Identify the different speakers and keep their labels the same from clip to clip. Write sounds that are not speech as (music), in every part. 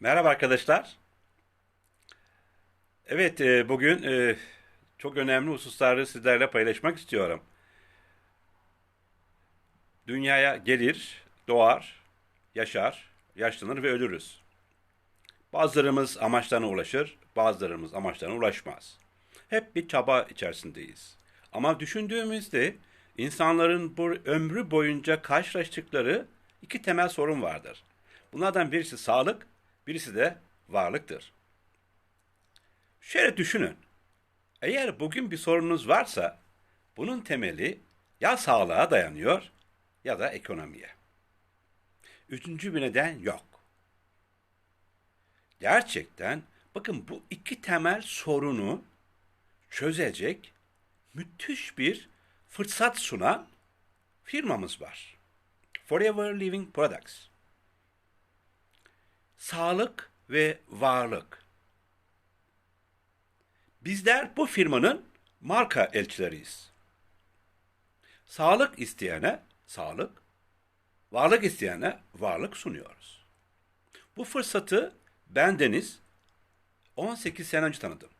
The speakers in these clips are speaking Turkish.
Speaker 1: Merhaba arkadaşlar. Evet, e, bugün e, çok önemli hususları sizlerle paylaşmak istiyorum. Dünyaya gelir, doğar, yaşar, yaşlanır ve ölürüz. Bazılarımız amaçlarına ulaşır, bazılarımız amaçlarına ulaşmaz. Hep bir çaba içerisindeyiz. Ama düşündüğümüzde insanların bu ömrü boyunca karşılaştıkları iki temel sorun vardır. Bunlardan birisi sağlık, birisi de varlıktır. Şöyle düşünün. Eğer bugün bir sorununuz varsa bunun temeli ya sağlığa dayanıyor ya da ekonomiye. Üçüncü bir neden yok. Gerçekten bakın bu iki temel sorunu çözecek müthiş bir fırsat sunan firmamız var. Forever Living Products. Sağlık ve varlık. Bizler bu firmanın marka elçileriyiz. Sağlık isteyene sağlık, varlık isteyene varlık sunuyoruz. Bu fırsatı ben Deniz 18 sene önce tanıdım.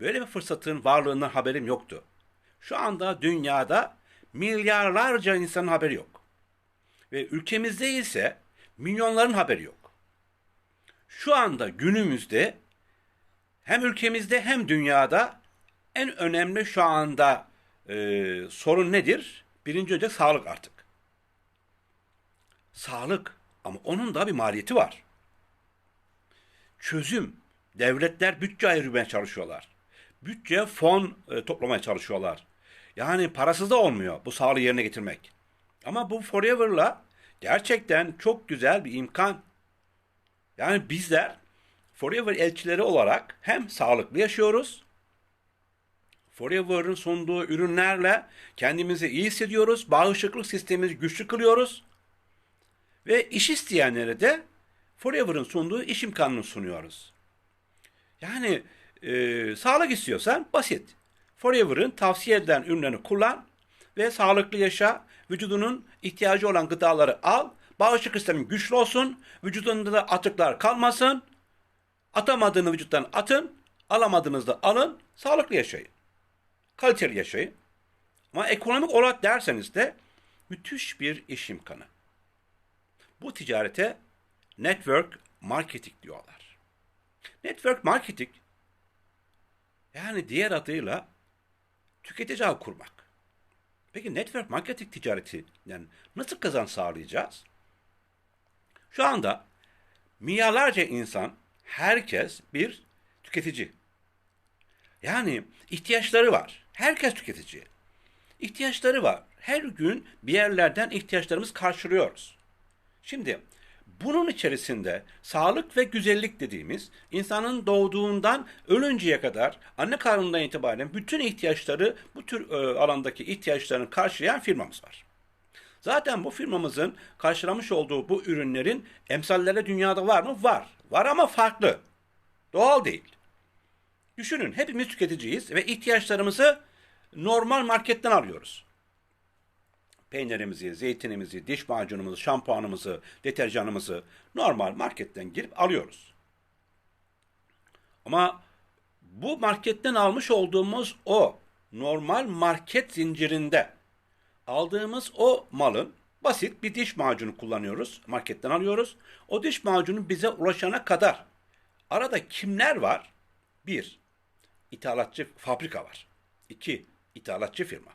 Speaker 1: Böyle bir fırsatın varlığından haberim yoktu. Şu anda dünyada milyarlarca insanın haberi yok. Ve ülkemizde ise milyonların haberi yok. Şu anda günümüzde hem ülkemizde hem dünyada en önemli şu anda e, sorun nedir? Birinci önce sağlık artık. Sağlık ama onun da bir maliyeti var. Çözüm. Devletler bütçe ayırmaya çalışıyorlar. Bütçe fon e, toplamaya çalışıyorlar. Yani parasız da olmuyor bu sağlığı yerine getirmek. Ama bu Forever'la gerçekten çok güzel bir imkan. Yani bizler Forever elçileri olarak hem sağlıklı yaşıyoruz, Forever'ın sunduğu ürünlerle kendimizi iyi hissediyoruz, bağışıklık sistemimizi güçlü kılıyoruz ve iş isteyenlere de Forever'ın sunduğu iş imkanını sunuyoruz. Yani e, sağlık istiyorsan basit. Forever'ın tavsiye edilen ürünlerini kullan ve sağlıklı yaşa, vücudunun ihtiyacı olan gıdaları al, bağışıklık sistemin güçlü olsun, vücudunda da atıklar kalmasın, atamadığını vücuttan atın, alamadığınızda alın, sağlıklı yaşayın. Kaliteli yaşayın. Ama ekonomik olarak derseniz de müthiş bir iş imkanı. Bu ticarete network marketing diyorlar. Network marketing yani diğer adıyla tüketici ağ kurmak. Peki network marketing ticareti yani nasıl kazanç sağlayacağız? Şu anda milyarlarca insan, herkes bir tüketici. Yani ihtiyaçları var. Herkes tüketici. İhtiyaçları var. Her gün bir yerlerden ihtiyaçlarımız karşılıyoruz. Şimdi bunun içerisinde sağlık ve güzellik dediğimiz insanın doğduğundan ölünceye kadar anne karnından itibaren bütün ihtiyaçları bu tür e, alandaki ihtiyaçlarını karşılayan firmamız var. Zaten bu firmamızın karşılamış olduğu bu ürünlerin emsalleri dünyada var mı? Var. Var ama farklı. Doğal değil. Düşünün hepimiz tüketiciyiz ve ihtiyaçlarımızı normal marketten alıyoruz peynirimizi, zeytinimizi, diş macunumuzu, şampuanımızı, deterjanımızı normal marketten girip alıyoruz. Ama bu marketten almış olduğumuz o normal market zincirinde aldığımız o malın basit bir diş macunu kullanıyoruz. Marketten alıyoruz. O diş macunu bize ulaşana kadar arada kimler var? Bir, ithalatçı fabrika var. İki, ithalatçı firma.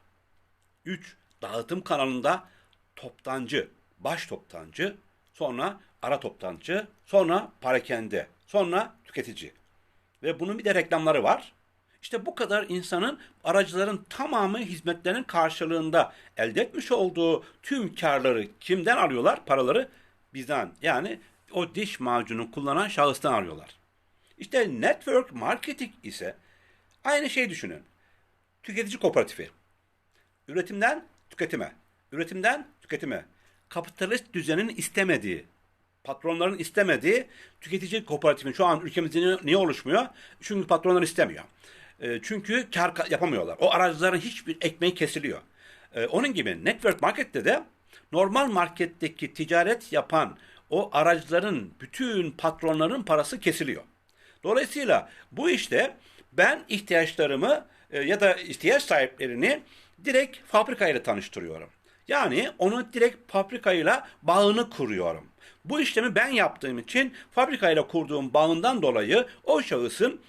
Speaker 1: Üç, dağıtım kanalında toptancı, baş toptancı, sonra ara toptancı, sonra parakende, sonra tüketici. Ve bunun bir de reklamları var. İşte bu kadar insanın aracıların tamamı hizmetlerin karşılığında elde etmiş olduğu tüm karları kimden alıyorlar? Paraları bizden. Yani o diş macunu kullanan şahıstan alıyorlar. İşte network marketing ise aynı şey düşünün. Tüketici kooperatifi. Üretimden tüketime. Üretimden tüketime. Kapitalist düzenin istemediği, patronların istemediği tüketici kooperatifin şu an ülkemizde niye oluşmuyor? Çünkü patronlar istemiyor. E, çünkü kar yapamıyorlar. O aracıların hiçbir ekmeği kesiliyor. E, onun gibi network markette de normal marketteki ticaret yapan o aracıların, bütün patronların parası kesiliyor. Dolayısıyla bu işte ben ihtiyaçlarımı e, ya da ihtiyaç sahiplerini direkt fabrikayla tanıştırıyorum. Yani onu direkt fabrikayla bağını kuruyorum. Bu işlemi ben yaptığım için fabrikayla kurduğum bağından dolayı o şahısın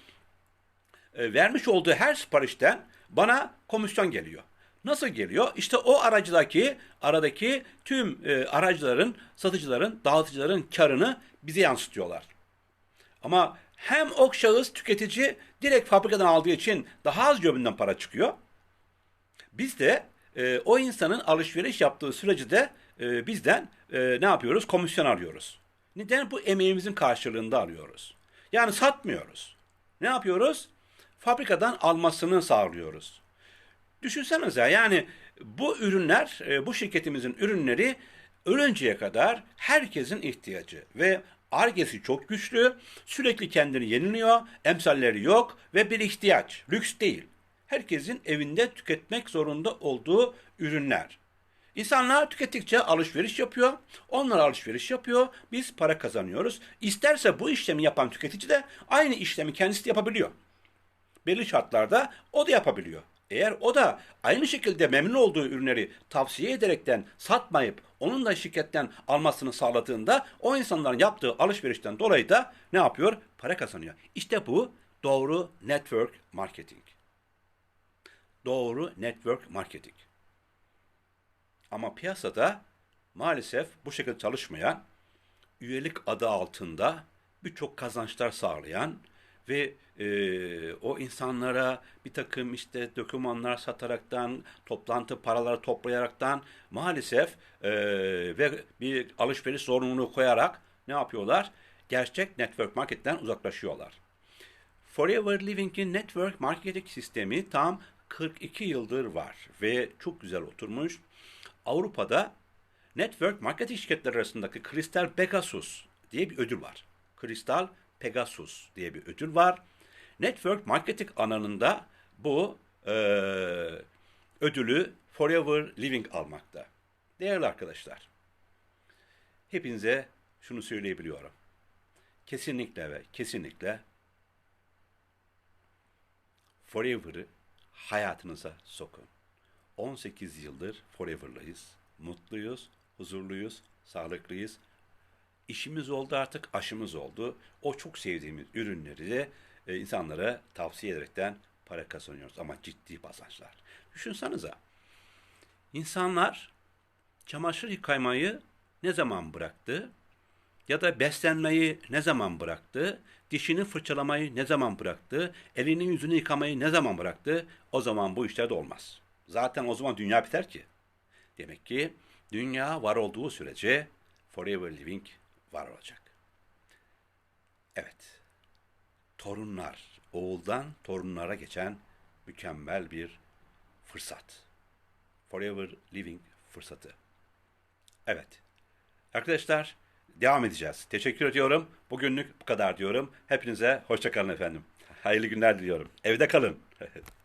Speaker 1: e, vermiş olduğu her siparişten bana komisyon geliyor. Nasıl geliyor? İşte o aracıdaki, aradaki tüm e, aracıların, satıcıların, dağıtıcıların karını bize yansıtıyorlar. Ama hem o şahıs tüketici direkt fabrikadan aldığı için daha az cebimden para çıkıyor. Biz de e, o insanın alışveriş yaptığı süreci de e, bizden e, ne yapıyoruz? Komisyon alıyoruz. Neden? Bu emeğimizin karşılığında alıyoruz. Yani satmıyoruz. Ne yapıyoruz? Fabrikadan almasını sağlıyoruz. Düşünsenize yani bu ürünler, e, bu şirketimizin ürünleri ölünceye kadar herkesin ihtiyacı ve argesi çok güçlü, sürekli kendini yeniliyor, emsalleri yok ve bir ihtiyaç, lüks değil. Herkesin evinde tüketmek zorunda olduğu ürünler. İnsanlar tükettikçe alışveriş yapıyor. Onlar alışveriş yapıyor. Biz para kazanıyoruz. İsterse bu işlemi yapan tüketici de aynı işlemi kendisi de yapabiliyor. Belli şartlarda o da yapabiliyor. Eğer o da aynı şekilde memnun olduğu ürünleri tavsiye ederekten satmayıp onun da şirketten almasını sağladığında o insanların yaptığı alışverişten dolayı da ne yapıyor? Para kazanıyor. İşte bu doğru network marketing. Doğru network marketing. Ama piyasada maalesef bu şekilde çalışmayan, üyelik adı altında birçok kazançlar sağlayan ve e, o insanlara bir takım işte dokümanlar sataraktan, toplantı paraları toplayaraktan maalesef e, ve bir alışveriş zorunluluğu koyarak ne yapıyorlar? Gerçek network marketten uzaklaşıyorlar. Forever Living'in network marketing sistemi tam 42 yıldır var ve çok güzel oturmuş. Avrupa'da network marketing şirketleri arasındaki Crystal Pegasus diye bir ödül var. Crystal Pegasus diye bir ödül var. Network marketing alanında bu e, ödülü Forever Living almakta. Değerli arkadaşlar, hepinize şunu söyleyebiliyorum. Kesinlikle ve kesinlikle Forever'ı hayatınıza sokun. 18 yıldır Forever'layız. Mutluyuz, huzurluyuz, sağlıklıyız. İşimiz oldu artık, aşımız oldu. O çok sevdiğimiz ürünleri de e, insanlara tavsiye ederekten para kazanıyoruz. Ama ciddi kazançlar. Düşünsenize. İnsanlar çamaşır yıkamayı ne zaman bıraktı? Ya da beslenmeyi ne zaman bıraktı? Dişini fırçalamayı ne zaman bıraktı? Elini yüzünü yıkamayı ne zaman bıraktı? O zaman bu işler de olmaz. Zaten o zaman dünya biter ki. Demek ki dünya var olduğu sürece forever living var olacak. Evet. Torunlar, oğuldan torunlara geçen mükemmel bir fırsat. Forever living fırsatı. Evet. Arkadaşlar devam edeceğiz. Teşekkür ediyorum. Bugünlük bu kadar diyorum. Hepinize hoşçakalın efendim. Hayırlı günler diliyorum. Evde kalın. (laughs)